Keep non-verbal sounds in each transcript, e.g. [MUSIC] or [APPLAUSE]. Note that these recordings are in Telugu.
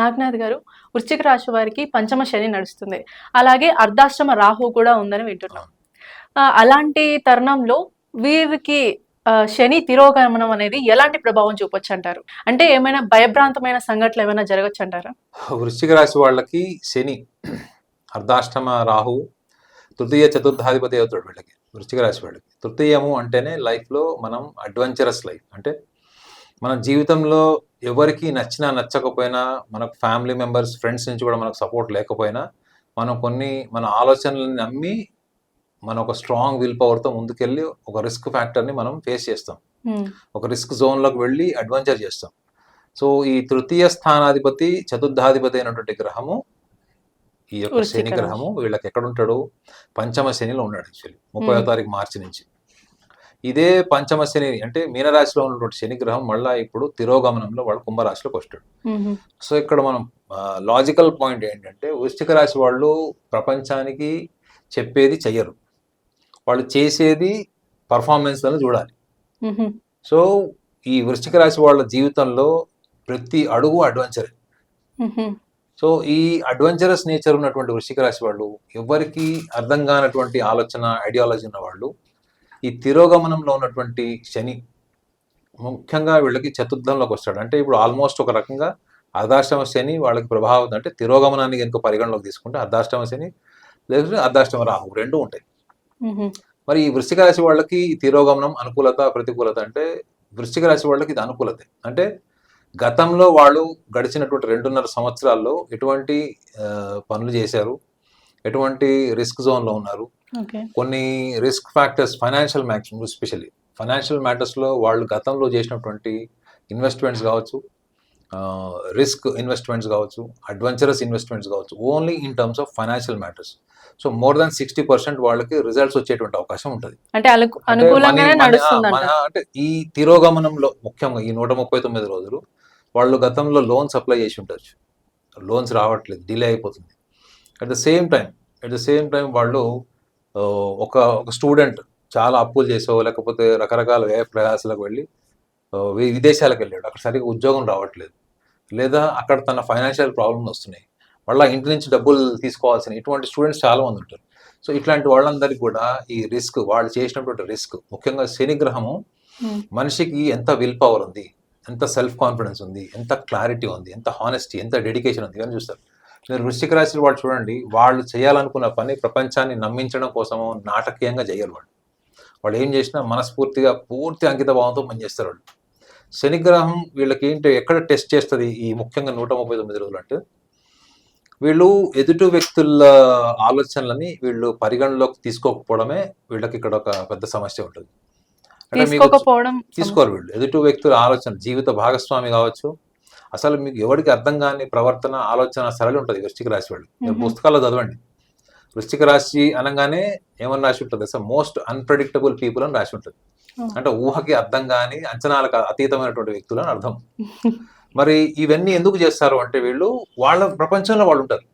నాగనాథ్ గారు వృశ్చిక రాశి వారికి పంచమ శని నడుస్తుంది. అలాగే అర్ధాశ్రమ రాహు కూడా ఉందని వింటున్నాం. అలాంటి తరుణంలో వీరికి శని తిరోగమనం అనేది ఎలాంటి ప్రభావం చూపొచ్చు అంటారు అంటే ఏమైనా భయభ్రాంతమైన సంఘటనలు ఏమైనా జరగచ్చు అంటారా వృశ్చిక రాశి వాళ్ళకి శని అర్ధాష్టమ రాహు తృతీయ చతుర్థాధిపతి అవుతాడు వీళ్ళకి వృశ్చిక రాశి వాళ్ళకి. తృతీయము అంటేనే లైఫ్లో మనం అడ్వెంచరస్ లైఫ్. అంటే మన జీవితంలో ఎవరికి నచ్చినా నచ్చకపోయినా మనకు ఫ్యామిలీ మెంబర్స్ ఫ్రెండ్స్ నుంచి కూడా మనకు సపోర్ట్ లేకపోయినా మనం కొన్ని మన ఆలోచనలను నమ్మి మన ఒక స్ట్రాంగ్ విల్ పవర్తో ముందుకెళ్ళి ఒక రిస్క్ ఫ్యాక్టర్ని మనం ఫేస్ చేస్తాం. ఒక రిస్క్ జోన్లోకి వెళ్ళి అడ్వెంచర్ చేస్తాం. సో ఈ తృతీయ స్థానాధిపతి చతుర్థాధిపతి అయినటువంటి గ్రహము ఈ యొక్క శని. గ్రహము వీళ్ళకి ఎక్కడ ఉంటాడు పంచమ శనిలో ఉన్నాడు యాక్చువల్లీ ముప్పై. తారీఖు మార్చి నుంచి. ఇదే పంచమ శని అంటే మీనరాశిలో ఉన్నటువంటి శని గ్రహం మళ్ళా ఇప్పుడు తిరోగమనంలో వాడు కుంభరాశిలోకి వస్తాడు. సో ఇక్కడ మనం లాజికల్ పాయింట్ ఏంటంటే వృశ్చిక రాశి వాళ్ళు ప్రపంచానికి చెప్పేది చెయ్యరు. వాళ్ళు చేసేది పర్ఫార్మెన్స్లను చూడాలి. ఉమ్, సో ఈ వృశ్చిక రాశి వాళ్ళ జీవితంలో ప్రతి అడుగు అడ్వెంచర్ సో ఈ అడ్వెంచరస్ నేచర్ ఉన్నటువంటి వృశ్చిక రాశి వాళ్ళు ఎవరికి అర్థం కానటువంటి ఆలోచన ఐడియాలజీ ఉన్న వాళ్ళు ఈ తిరోగమనంలో ఉన్నటువంటి శని ముఖ్యంగా వీళ్ళకి చతుర్థంలోకి వస్తాడు. అంటే ఇప్పుడు ఆల్మోస్ట్ ఒక రకంగా అర్ధాష్టమ శని వాళ్ళకి ప్రభావం అంటే తిరోగమనాన్ని కనుక పరిగణలోకి తీసుకుంటే అర్ధాష్టమ శని లేకపోతే అర్ధాష్టమ రాహు రెండు ఉంటాయి. మరి ఈ వృశ్చిక రాశి వాళ్ళకి ఈ తిరోగమనం అనుకూలత ప్రతికూలత అంటే వృశ్చిక రాశి వాళ్ళకి ఇది అనుకూలతే. అంటే గతంలో వాళ్ళు గడిచినటువంటి రెండున్నర సంవత్సరాల్లో ఎటువంటి పనులు చేశారు ఎటువంటి రిస్క్ జోన్లో ఉన్నారు కొన్ని risk factors financial max especially. Financial మ్యాటర్స్లో వాళ్ళు గతంలో చేసినటువంటి ఇన్వెస్ట్మెంట్స్ కావచ్చు రిస్క్ ఇన్వెస్ట్మెంట్స్ కావచ్చు అడ్వెంచరస్ ఇన్వెస్ట్మెంట్స్ కావచ్చు only in terms of financial matters. So more than sixty percent వాళ్ళకి రిజల్ట్స్ వచ్చేటువంటి అవకాశం ఉంటుంది. అంటే ఈ తిరోగమనంలో ముఖ్యంగా ఈ నూట ముప్పై తొమ్మిది రోజులు వాళ్ళు గతంలో లోన్స్ అప్లై చేసి ఉండొచ్చు లోన్స్ రావట్లేదు డిలే అయిపోతుంది. At the same time at the same time వాళ్ళు ఒక ఒక స్టూడెంట్ చాలా అప్పులు చేసో లేకపోతే రకరకాల వ్యయ ప్రయాసాలకు వెళ్ళి విదేశాలకు వెళ్ళాడు. అక్కడ సరిగ్గా ఉద్యోగం రావట్లేదు. లేదా అక్కడ తన ఫైనాన్షియల్ ప్రాబ్లమ్స్ వస్తున్నాయి. వాళ్ళ ఇంటి నుంచి డబ్బులు తీసుకోవాల్సిన ఇటువంటి స్టూడెంట్స్ చాలా మంది ఉంటారు. సో ఇట్లాంటి వాళ్ళందరికీ కూడా ఈ రిస్క్ వాళ్ళు చేసినటువంటి రిస్క్ ముఖ్యంగా శని గ్రహము ఉమ్, మనిషికి ఎంత విల్ పవర్ ఉంది ఎంత సెల్ఫ్ కాన్ఫిడెన్స్ ఉంది ఎంత క్లారిటీ ఉంది ఎంత హానెస్టీ ఎంత డెడికేషన్ ఉంది అని చూస్తారు. మీరు వృశ్చిక రాశి వాళ్ళు చూడండి వాళ్ళు చేయాలనుకున్న పని ప్రపంచాన్ని నమ్మించడం కోసము నాటకీయంగా చేయరు వాళ్ళు. వాళ్ళు ఏం చేసినా మనస్ఫూర్తిగా పూర్తి అంకిత భావంతో పనిచేస్తారు వాళ్ళు. శనిగ్రహం వీళ్ళకి ఏంటి ఎక్కడ టెస్ట్ చేస్తుంది ఈ ముఖ్యంగా నూట ముప్పై తొమ్మిది రోజులు అంటే వీళ్ళు ఎదుటి వ్యక్తుల ఆలోచనలని వీళ్ళు పరిగణలోకి తీసుకోకపోవడమే వీళ్ళకి ఇక్కడ ఒక పెద్ద సమస్య ఉంటుంది. తీసుకోరు వీళ్ళు. ఎదుటి వ్యక్తుల ఆలోచన జీవిత భాగస్వామి కావచ్చు అసలు మీకు ఎవరికి అర్థం కాని ప్రవర్తన ఆలోచన సరళి ఉంటుంది వృశ్చిక రాశి వాళ్ళు. పుస్తకాల్లో చదవండి. వృశ్చిక రాశి అనగానే ఏమని రాసి ఉంటుంది అసలు మోస్ట్ అన్ప్రెడిక్టబుల్ పీపుల్ అని రాసి ఉంటుంది. అంటే ఊహకి అర్థం కాని అంచనాలకు అతీతమైనటువంటి వ్యక్తులు అని అర్థం. [LAUGHS] మరి ఇవన్నీ ఎందుకు చేస్తారు అంటే వీళ్ళు వాళ్ళ ప్రపంచంలో వాళ్ళు ఉంటారు.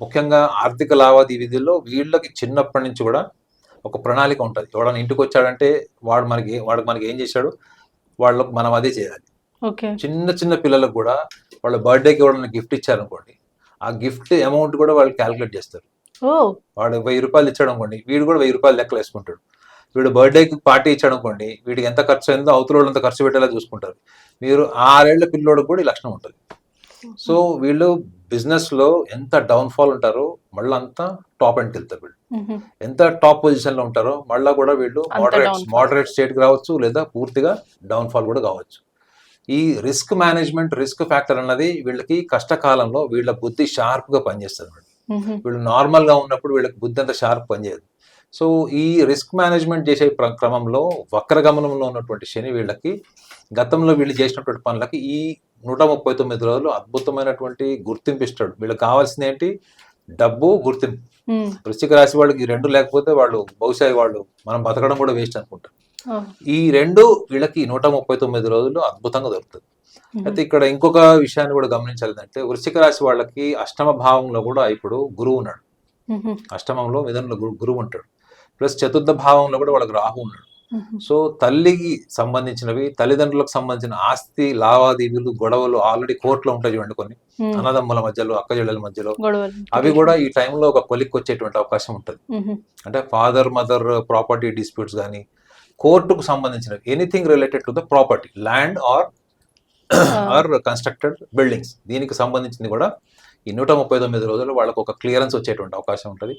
ముఖ్యంగా ఆర్థిక లావాదేవీల్లో వీళ్ళకి చిన్నప్పటి నుంచి కూడా ఒక ప్రణాళిక ఉంటుంది. ఎవడన్నా ఇంటికి వచ్చాడంటే వాడు మనకి వాడు మనకి ఏం చేశాడు? వాళ్ళకు మనం అదే చేయాలి. చిన్న చిన్న పిల్లలకు కూడా వాళ్ళ బర్త్డేకి ఎవడన్నా గిఫ్ట్ ఇచ్చారనుకోండి ఆ గిఫ్ట్ అమౌంట్ కూడా వాళ్ళు క్యాలిక్యులేట్ చేస్తారు. వాడు వెయ్యి రూపాయలు ఇచ్చాడు అనుకోండి వీడు కూడా వెయ్యి రూపాయలు లెక్కలు వేసుకుంటాడు. వీడు బర్త్డేకి పార్టీ ఇచ్చాడు అనుకోండి వీడికి ఎంత ఖర్చు అయిందో అవతల వాళ్ళు అంత ఖర్చు పెట్టేలా చూసుకుంటారు. మీరు ఆరేళ్ళ పిల్లోడికి కూడా ఈ లక్షణం ఉంటుంది. సో వీళ్ళు బిజినెస్లో ఎంత డౌన్ఫాల్ ఉంటారో మళ్ళీ అంతా టాప్ ఎండ్కి వెళ్తారు వీళ్ళు. ఎంత టాప్ పొజిషన్లో ఉంటారో మళ్ళా కూడా వీళ్ళు మోడరేట్. మోడరేట్ స్టేట్ రావచ్చు లేదా పూర్తిగా డౌన్ఫాల్ కూడా కావచ్చు. ఈ రిస్క్ మేనేజ్మెంట్ రిస్క్ ఫ్యాక్టర్ అన్నది వీళ్ళకి కష్టకాలంలో వీళ్ళ బుద్ధి షార్ప్గా పనిచేస్తుంది వీళ్ళు నార్మల్గా ఉన్నప్పుడు వీళ్ళకి బుద్ధి అంత షార్ప్ పనిచేయదు. సో ఈ రిస్క్ మేనేజ్మెంట్ చేసే క్రమంలో వక్రగమనంలో ఉన్నటువంటి శని వీళ్ళకి గతంలో వీళ్ళు చేసినటువంటి పనులకి ఈ నూట ముప్పై తొమ్మిది రోజులు అద్భుతమైనటువంటి గుర్తింపు ఇస్తాడు. వీళ్ళకి కావాల్సింది ఏంటి? డబ్బు గుర్తింపు. వృశ్చిక రాశి వాళ్ళకి ఈ రెండు లేకపోతే వాళ్ళు బహుశా వాళ్ళు మనం బతకడం కూడా వేస్ట్ అనుకుంటారు. ఈ రెండు వీళ్ళకి నూట ముప్పై తొమ్మిది రోజులు అద్భుతంగా దొరుకుతుంది. అయితే ఇక్కడ ఇంకొక విషయాన్ని కూడా గమనించాలి అంటే వృశ్చిక రాశి వాళ్ళకి అష్టమ భావంలో కూడా ఇప్పుడు గురువు ఉన్నాడు. అష్టమంలో మిథునంలో గురు- గురువు ఉంటాడు. ప్లస్ చతుర్థ భావంలో కూడా వాళ్ళకి రాహు ఉన్నాడు. సో తల్లికి సంబంధించినవి తల్లిదండ్రులకు సంబంధించిన ఆస్తి లావాదేవీలు గొడవలు ఆల్రెడీ కోర్టులో ఉంటాయి చూడండి కొన్ని. అన్నదమ్ముల మధ్యలో అక్కజెళ్ళల మధ్యలో. అవి కూడా ఈ టైంలో ఒక కొలిక్ వచ్చేటువంటి అవకాశం ఉంటుంది. అంటే ఫాదర్ మదర్ ప్రాపర్టీ డిస్ప్యూట్స్ కానీ కోర్టుకు సంబంధించిన anything related to the property land or or constructed buildings దీనికి సంబంధించింది కూడా ఈ నూట ముప్పై తొమ్మిది రోజులు వాళ్ళకు ఒక క్లియరెన్స్ వచ్చేటువంటి అవకాశం ఉంటుంది.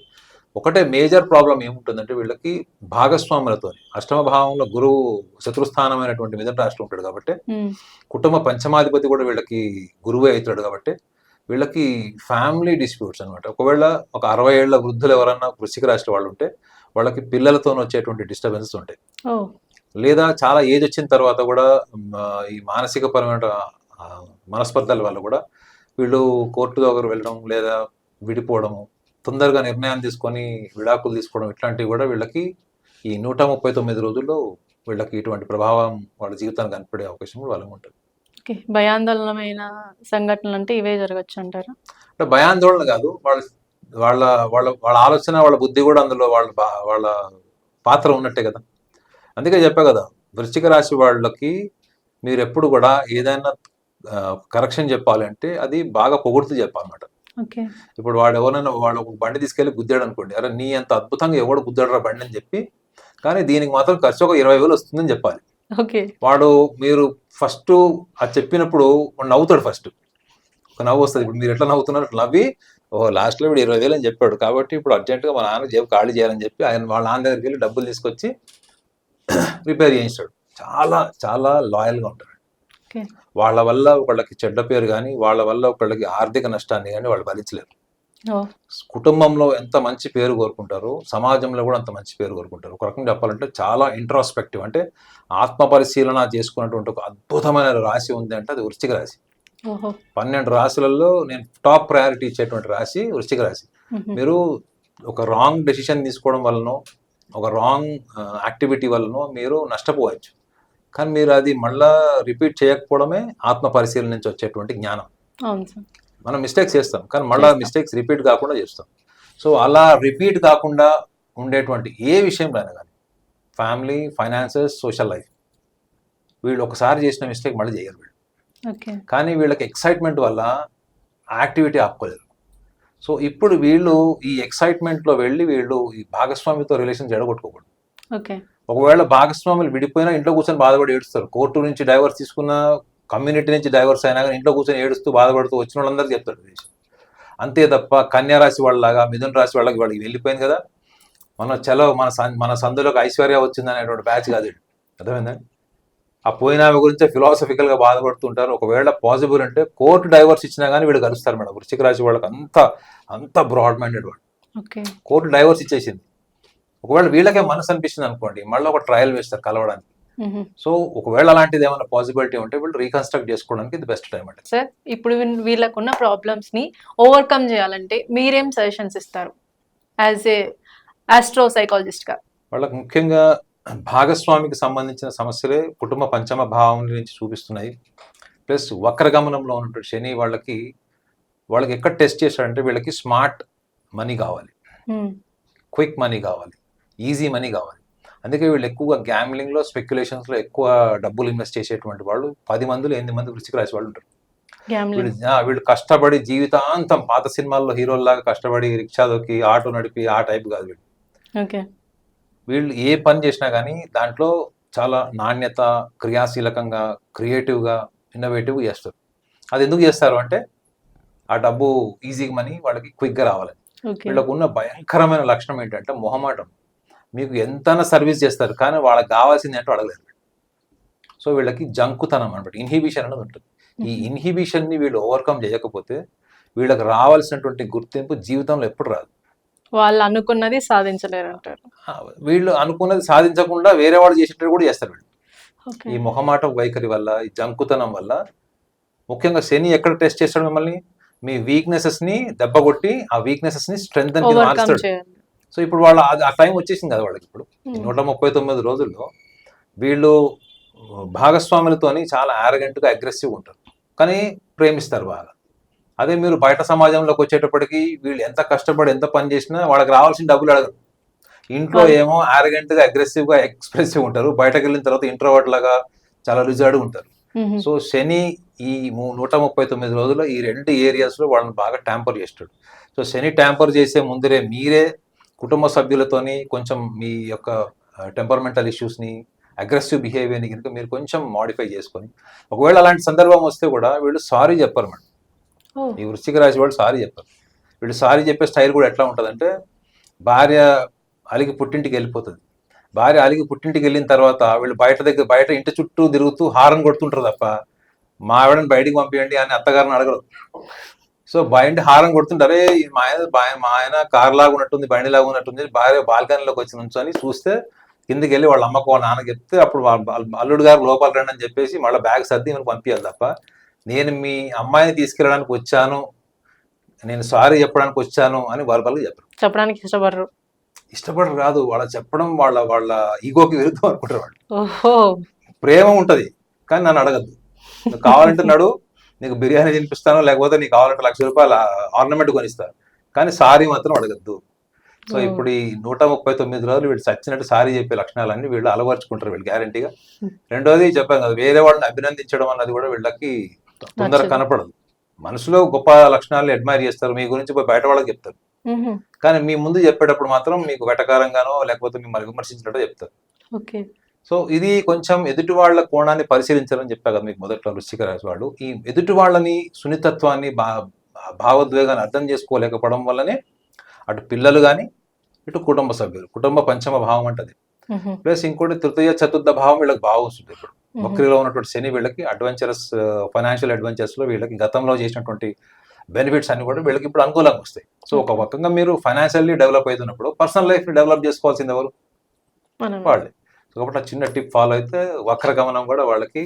ఒకటే మేజర్ ప్రాబ్లం ఏముంటుందంటే వీళ్ళకి భాగస్వాములతో అష్టమ భావంలో గురువు శత్రుస్థానమైనటువంటి మిథున రాష్ట్రం ఉంటాడు కాబట్టి ఉమ్. కుటుంబ పంచమాధిపతి కూడా వీళ్ళకి గురువే అవుతాడు కాబట్టి వీళ్ళకి ఫ్యామిలీ డిస్ప్యూట్స్ అన్నమాట. ఒకవేళ ఒక అరవై ఏళ్ళ వృద్ధులు ఎవరన్నా వృశ్చిక రాశి వాళ్ళు ఉంటే వాళ్ళకి పిల్లలతో వచ్చేటువంటి డిస్టర్బెన్సెస్ ఉంటాయి లేదా చాలా ఏజ్ వచ్చిన తర్వాత కూడా ఈ మానసిక పరమైన మనస్పర్ధల వల్ల కూడా వీళ్ళు కోర్టు దగ్గర వెళ్ళడం లేదా విడిపోవడము తొందరగా నిర్ణయాలు తీసుకొని విడాకులు తీసుకోవడం ఇట్లాంటివి కూడా వీళ్ళకి ఈ నూట ముప్పై తొమ్మిది రోజుల్లో వీళ్ళకి ఇటువంటి ప్రభావం వాళ్ళ జీవితానికి కనపడే అవకాశం కూడా వాళ్ళకి ఉంటుంది. ఓకే. భయాందోళనమైన సంఘటనలు అంటే ఇవే జరగచ్చు అంటారా? అంటే భయాందోళన కాదు. వాళ్ళ వాళ్ళ వాళ్ళ వాళ్ళ ఆలోచన వాళ్ళ బుద్ధి కూడా అందులో వాళ్ళ వాళ్ళ పాత్ర ఉన్నట్టే కదా. అందుకే చెప్పా కదా వృశ్చిక రాశి వాళ్ళకి మీరు ఎప్పుడు కూడా ఏదైనా కరెక్షన్ చెప్పాలి అంటే అది బాగా పొగుడుతూ చెప్పాలన్నమాట. ఇప్పుడు వాడు ఎవరైనా వాడు ఒక బండి తీసుకెళ్ళి గుద్దాడు అనుకోండి అరే నీ అంత అద్భుతంగా ఎవడు గుద్దాడురా బండి అని చెప్పి కానీ దీనికి మాత్రం ఖర్చు ఒక ఇరవై వేలు వస్తుందని చెప్పాలి. ఓకే. వాడు మీరు ఫస్ట్ అది చెప్పినప్పుడు వాడు నవ్వుతాడు ఫస్ట్. ఒక నవ్వు వస్తుంది. ఇప్పుడు మీరు ఎట్లా నవ్వుతున్నారు? నవ్వి ఓ లాస్ట్లో వీడు ఇరవై వేలు అని చెప్పాడు. కాబట్టి ఇప్పుడు అర్జెంటుగా మా నాన్న జేబు ఖాళీ చేయాలని చెప్పి ఆయన వాళ్ళ నాన్న దగ్గరికి వెళ్ళి డబ్బులు తీసుకొచ్చి [CLEARS THROAT] రిపేర్ చేయిస్తాడు చాలా చాలా లాయల్గా ఉంటారు ఓకే. వాళ్ళ వల్ల ఒకళ్ళకి చెడ్డ పేరు కానీ వాళ్ళ వల్ల ఒకళ్ళకి ఆర్థిక నష్టాన్ని కానీ వాళ్ళు భరించలేరు. కుటుంబంలో ఎంత మంచి పేరు కోరుకుంటారో సమాజంలో కూడా అంత మంచి పేరు కోరుకుంటారు. ఒక రకంగా చెప్పాలంటే చాలా ఇంట్రాస్పెక్టివ్ అంటే ఆత్మ పరిశీలన చేసుకున్నటువంటి ఒక అద్భుతమైన రాశి ఉంది అంటే అది వృశ్చిక రాశి. ఓహో పన్నెండు రాశులలో నేను టాప్ ప్రయారిటీ ఇచ్చేటువంటి రాశి వృశ్చిక రాశి. మీరు ఒక రాంగ్ డెసిషన్ తీసుకోవడం వలనో ఒక రాంగ్ యాక్టివిటీ వలనో మీరు నష్టపోవచ్చు. కానీ మీరు అది మళ్ళా రిపీట్ చేయకపోవడమే ఆత్మ పరిశీలన నుంచి వచ్చేటువంటి జ్ఞానం. మనం మిస్టేక్స్ చేస్తాం కానీ మళ్ళీ. మిస్టేక్స్ రిపీట్ కాకుండా చేస్తాం. సో అలా రిపీట్ కాకుండా ఉండేటువంటి ఏ విషయంలో అయినా కానీ ఫ్యామిలీ ఫైనాన్సెస్ సోషల్ లైఫ్ వీళ్ళు ఒకసారి చేసిన మిస్టేక్ మళ్ళీ చేయరు వీళ్ళు. కానీ వీళ్ళకి ఎక్సైట్మెంట్ వల్ల యాక్టివిటీ ఆపుకోలేరు సో ఇప్పుడు వీళ్ళు ఈ ఎక్సైట్మెంట్లో వెళ్ళి వీళ్ళు ఈ భాగస్వామితో రిలేషన్ జడగొట్టుకోకూడదు ఒకవేళ భాగస్వాములు విడిపోయినా ఇంట్లో కూర్చొని బాధపడి ఏడుస్తారు. కోర్టు నుంచి డైవర్స్ తీసుకున్న కమ్యూనిటీ నుంచి డైవర్స్ అయినా కానీ ఇంట్లో కూర్చొని ఏడుస్తూ బాధపడుతూ వచ్చిన ఈ విషయం. అంతే తప్ప కన్యా రాశి వాళ్ళలాగా మిథున రాశి వాళ్ళకి వాళ్ళకి వెళ్ళిపోయింది కదా? మన చలో మన మన సందులోకి ఐశ్వర్య వచ్చింది అనేటువంటి బ్యాచ్ కాదు ఇది. ఆ పోయిన ఆమె గురించే ఫిలాసఫికల్గా బాధపడుతుంటారు. ఒకవేళ పాసిబుల్ అంటే కోర్టు డైవర్స్ ఇచ్చినా కానీ వీళ్ళు కలుస్తారు మేడం. వృశ్చిక రాశి వాళ్ళకి అంత అంత బ్రాడ్ మైండెడ్ వాళ్ళు. ఓకే. కోర్టు డైవర్స్ ఇచ్చేసింది. ఒకవేళ వీళ్ళకే మనసు అనిపించింది అనుకోండి మళ్ళీ ఒక ట్రయల్ వేస్తారు కలవడానికి. సో ఒకవేళ అలాంటిది ఏమైనా పాసిబిలిటీ ఉంటే వీళ్ళు రీకన్స్ట్రక్ట్ చేసుకోవడానికి ఇది బెస్ట్ టైం అండి. సార్ ఇప్పుడు వీళ్ళకున్న ప్రాబ్లమ్స్ని ఓవర్కమ్ చేయాలంటే మీరేం సజెషన్స్ ఇస్తారు? యాజ్ ఏ ఆస్ట్రో సైకాలజిస్ట్గా. వాళ్ళకి ముఖ్యంగా భాగస్వామికి సంబంధించిన సమస్యలే కుటుంబ పంచమ భావం నుంచి చూపిస్తున్నాయి. ప్లస్ వక్రగమనంలో ఉన్నటువంటి శని వాళ్ళకి వాళ్ళకి ఎక్కడ టెస్ట్ చేశాడంటే వీళ్ళకి స్మార్ట్ మనీ కావాలి. క్విక్ మనీ కావాలి. ఈజీ మనీ కావాలి. అందుకే వీళ్ళు ఎక్కువగా గ్యామ్లింగ్లో స్పెక్యులేషన్స్లో ఎక్కువ డబ్బులు ఇన్వెస్ట్ చేసేటువంటి వాళ్ళు పది మందిలో ఎనిమిది మంది వృశ్చిక రాశి వాళ్ళు ఉంటారు. వీళ్ళు వీళ్ళు కష్టపడి జీవితాంతం పాత సినిమాల్లో హీరోల్లాగా కష్టపడి రిక్షా దొక్కి ఆటో నడిపి ఆ టైప్ కాదు వీళ్ళు. వీళ్ళు ఏ పని చేసినా కానీ దాంట్లో చాలా నాణ్యత క్రియాశీలకంగా క్రియేటివ్గా ఇన్నోవేటివ్ చేస్తారు. అది ఎందుకు చేస్తారు అంటే ఆ డబ్బు ఈజీ మనీ వాళ్ళకి క్విక్గా రావాలని ఓకే. వీళ్ళకు ఉన్న భయంకరమైన లక్షణం ఏంటంటే మొహమాటం. మీకు ఎంతైనా సర్వీస్ చేస్తారు కానీ వాళ్ళకి కావాల్సింది ఏంటో అడగలేరు సో వీళ్ళకి జంకుతనం అనమాట ఇన్హిబిషన్ అనేది ఉంటుంది. ఈ ఇన్హిబిషన్ని వీళ్ళు ఓవర్కమ్ చేయకపోతే వీళ్ళకి రావాల్సినటువంటి గుర్తింపు జీవితంలో ఎప్పుడు రాదు. వాళ్ళు అనుకున్నది సాధించలేరు అంటారు వీళ్ళు అనుకున్నది సాధించకుండా వేరే వాళ్ళు చేసేటట్టు కూడా చేస్తారు వీళ్ళు. ఈ మొహమాట వైఖరి వల్ల ఈ జంకుతనం వల్ల ముఖ్యంగా శని ఎక్కడ టెస్ట్ చేస్తాడు మిమ్మల్ని? మీ వీక్నెసెస్ని దెబ్బకొట్టి ఆ వీక్నెసెస్ని స్ట్రెంగ్ చేయాలి సో ఇప్పుడు వాళ్ళ ఆ- టైం వచ్చేసింది కదా వాళ్ళకి ఇప్పుడు. Hmm. నూట ముప్పై తొమ్మిది రోజుల్లో వీళ్ళు భాగస్వాములతోని చాలా arrogant గా అగ్రెసివ్ ఉంటారు. కానీ ప్రేమిస్తారు బాగా. అదే మీరు బయట సమాజంలోకి వచ్చేటప్పటికి వీళ్ళు ఎంత కష్టపడి ఎంత పని చేసినా వాళ్ళకి రావాల్సిన డబ్బులు అడగరు. ఇంట్లో ఏమో arrogant గా అగ్రెసివ్గా ఎక్స్ప్రెసివ్ ఉంటారు. బయటకు వెళ్ళిన తర్వాత ఇంట్రోవర్ట్ లాగా చాలా రుజాడు ఉంటారు. సో శని ఈ నూట ముప్పై తొమ్మిది రోజుల్లో ఈ రెండు ఏరియాస్లో వాళ్ళని బాగా ట్యాంపర్ చేస్తాడు. సో శని ట్యాంపర్ చేసే ముందరే మీరే కుటుంబ సభ్యులతోని కొంచెం మీ యొక్క టెంపర్మెంటల్ని అగ్రెసివ్ బిహేవియర్ని కనుక మీరు కొంచెం మాడిఫై చేసుకొని ఒకవేళ అలాంటి సందర్భం వస్తే కూడా వీళ్ళు సారీ చెప్పరు మేడం. ఈ వృశ్చిక రాశి వాళ్ళు సారీ చెప్పరు. వీళ్ళు సారీ చెప్పే స్టైల్ కూడా ఎట్లా ఉంటుందంటే భార్య అలిగి పుట్టింటికి వెళ్ళిపోతుంది. భార్య అలిగి పుట్టింటికి వెళ్ళిన తర్వాత వీళ్ళు బయట దగ్గర బయట ఇంటి చుట్టూ తిరుగుతూ హారం కొడుతుంటారు తప్ప మా ఆవిడని బయటికి పంపించండి అని అత్తగారిని అడగరు. సో బయట హారం కొడుతుంటారే మా ఆయన మా ఆయన కార్ లాగా ఉన్నట్టుంది బండి లాగా ఉన్నట్టుంది భార్య బాల్కనీలోకి వచ్చి నుంచొని చూస్తే కిందికి వెళ్ళి వాళ్ళ అమ్మకు వాళ్ళ నాన్న చెప్తే అప్పుడు అల్లుడు గారు లోపల రండి అని చెప్పేసి మళ్ళీ బ్యాగ్ సర్ది మనకు పంపించాలి తప్ప. నేను మీ అమ్మాయిని తీసుకెళ్ళడానికి వచ్చాను. నేను సారీ చెప్పడానికి వచ్చాను అని వర్బల్గా చెప్పరు. చెప్పడానికి ఇష్టపడరు. ఇష్టపడరు కాదు. వాళ్ళ చెప్పడం వాళ్ళ వాళ్ళ ఈగోకి విరుద్ధం అనుకుంటారు వాళ్ళు. ప్రేమ ఉంటది. కానీ నన్ను అడగద్దు. నువ్వు కావాలంటే నడు నీకు బిర్యానీ తినిపిస్తాను లేకపోతే నీకు కావాలంటే లక్ష రూపాయల ఆర్నమెంట్ కొనిస్తాను కానీ సారీ మాత్రం అడగద్దు. సో. ఇప్పుడు ఈ నూట ముప్పై తొమ్మిది రోజులు వీళ్ళు చచ్చినట్టు సారీ చెప్పే లక్షణాలన్నీ వీళ్ళు అలవర్చుకుంటారు వీళ్ళు గ్యారంటీగా. రెండోది చెప్పాను కదా వేరే వాళ్ళని అభినందించడం అన్నది కూడా వీళ్ళకి తొందరగా. కనపడదు మనసులో గొప్ప లక్షణాలు అడ్మైర్ చేస్తారు మీ గురించి బయట వాళ్ళకి చెప్తారు. కానీ మీ ముందు చెప్పేటప్పుడు మాత్రం మీకు వెటకారంగానో లేకపోతే మిమ్మల్ని విమర్శించినట్టు చెప్తారు సో ఇది కొంచెం ఎదుటి వాళ్ళ కోణాన్ని పరిశీలించాలని చెప్పా కదా మీకు మొదట్లో వృశ్చిక రాశి వాళ్ళు ఈ ఎదుటి వాళ్ళని సున్నితత్వాన్ని భా భావోద్వేగాన్ని అర్థం చేసుకోలేకపోవడం వల్లనే అటు పిల్లలు కానీ ఇటు కుటుంబ సభ్యులు కుటుంబ పంచమ భావం అంటది. ప్లస్ ఇంకోటి తృతీయ చతుర్థ భావం వీళ్ళకి భావం వస్తుంది ఇప్పుడు. వక్రిలో ఉన్నటువంటి శని వీళ్ళకి అడ్వెంచరస్ ఫైనాన్షియల్ అడ్వెంచర్స్లో వీళ్ళకి గతంలో చేసినటువంటి బెనిఫిట్స్ అన్ని కూడా వీళ్ళకి ఇప్పుడు అనుకూలంగా వస్తాయి. సో ఒక రకంగా మీరు ఫైనాన్షియల్లీ డెవలప్ అవుతున్నప్పుడు పర్సనల్ లైఫ్ డెవలప్ చేసుకోవాల్సింది ఎవరు? వాళ్ళే. సో కాబట్టి చిన్న టిప్ ఫాలో అయితే వక్ర గమనం కూడా వాళ్ళకి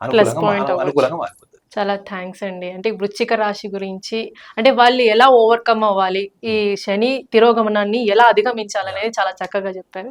అనుకూలంగా. అనుకూలంగా మారిపోతుంది. చాలా థ్యాంక్స్ అండి. అంటే వృశ్చిక రాశి గురించి అంటే వాళ్ళు ఎలా ఓవర్కమ్ అవ్వాలి? ఈ శని తిరోగమనాన్ని ఎలా అధిగమించాలనేది చాలా చక్కగా చెప్పారు.